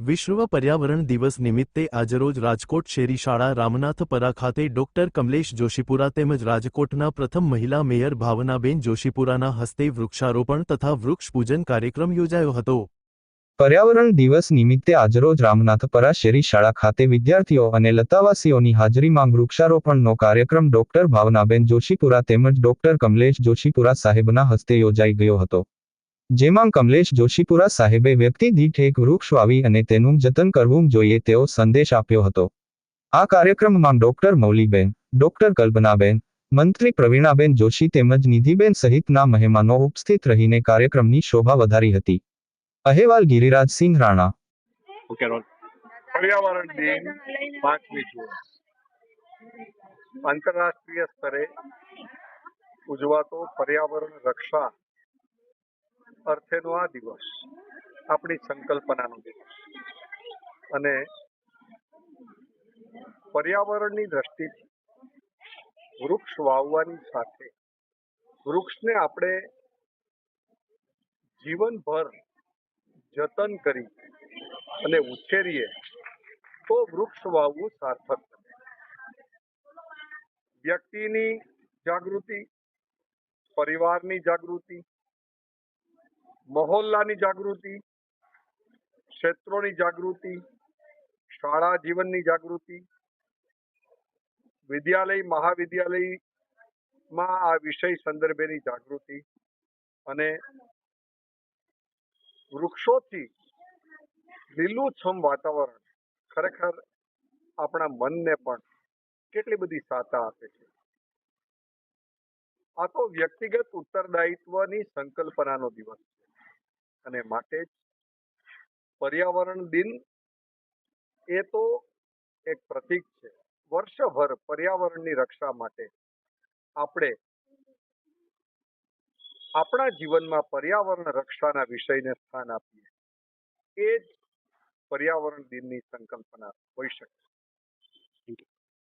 વિશ્વ પર્યાવરણ દિવસ નિમિત્તે આજરોજ રાજકોટ શેરી શાળા રામનાથપરા ખાતે ડોક્ટર કમલેશ જોશીપુરા તેમજ રાજકોટના પ્રથમ મહિલા મેયર ભાવનાબેન જોશીપુરાના હસ્તે વૃક્ષારોપણ તથા વૃક્ષ પૂજન કાર્યક્રમ યોજાયો હતો. પર્યાવરણ દિવસ નિમિત્તે આજરોજ રામનાથપરા શેરી શાળા ખાતે વિદ્યાર્થીઓ અને લતાવાસીઓની હાજરીમાં વૃક્ષારોપણનો કાર્યક્રમ ડોક્ટર ભાવનાબેન જોશીપુરા તેમજ ડોક્ટર કમલેશ જોશીપુરા સાહેબના હસ્તે યોજાઈ ગયો હતો. જેમાં કમલેશ જોશીપુરા સાહેબે વ્યક્તિ દીઠ એક વૃક્ષ વાવી અને તેનું જતન કરવું જોઈએ તેવો સંદેશ આપ્યો હતો. આ કાર્યક્રમમાં ડોક્ટર મૌલીબેન, ડોક્ટર કલ્પનાબેન, મંત્રી પ્રવીણાબેન જોશી તેમજ નિધિબેન સહિતના મહેમાનો ઉપસ્થિત રહીને કાર્યક્રમની શોભા વધારી હતી. અહેવાલ ગિરિરાજસિંહ રાણા. પર્યાવરણ દિન પાંચમી જૂન. આંતરરાષ્ટ્રીય સ્તરે ઉજવાતો પર્યાવરણ રક્ષા અર્થેનો આ દિવસ આપણી સંકલ્પનાનો દિવસ. અને પર્યાવરણની દ્રષ્ટિથી વૃક્ષ વાવવાની સાથે વૃક્ષને આપણે જીવનભર જતન કરી અને ઉછેરીએ તો વૃક્ષ વાવવું સાર્થક વ્યક્તિની જાગૃતિ, પરિવારની જાગૃતિ મહોલ્લાની જાગૃતિ, ક્ષેત્રોની જાગૃતિ, શાળા જીવનની જાગૃતિ, વિદ્યાલય, મહાવિદ્યાલયમાં આ વિષય સંદર્ભેની જાગૃતિ અને વૃક્ષોથી લીલુંછમ વાતાવરણ ખરેખર આપણા મનને પણ કેટલી બધી સાતા આપે છે. આ તો વ્યક્તિગત ઉત્તરદાયિત્વની સંકલ્પનાનો દિવસ છે. અને માટે જ પર્યાવરણ દિન એ તો એક પ્રતીક છે. વર્ષભર પર્યાવરણની રક્ષા માટે આપણે આપણા જીવનમાં પર્યાવરણ રક્ષાના વિષયને સ્થાન આપીએ. એ જ પર્યાવરણ દિનની સંકલ્પના હોઈ શકે.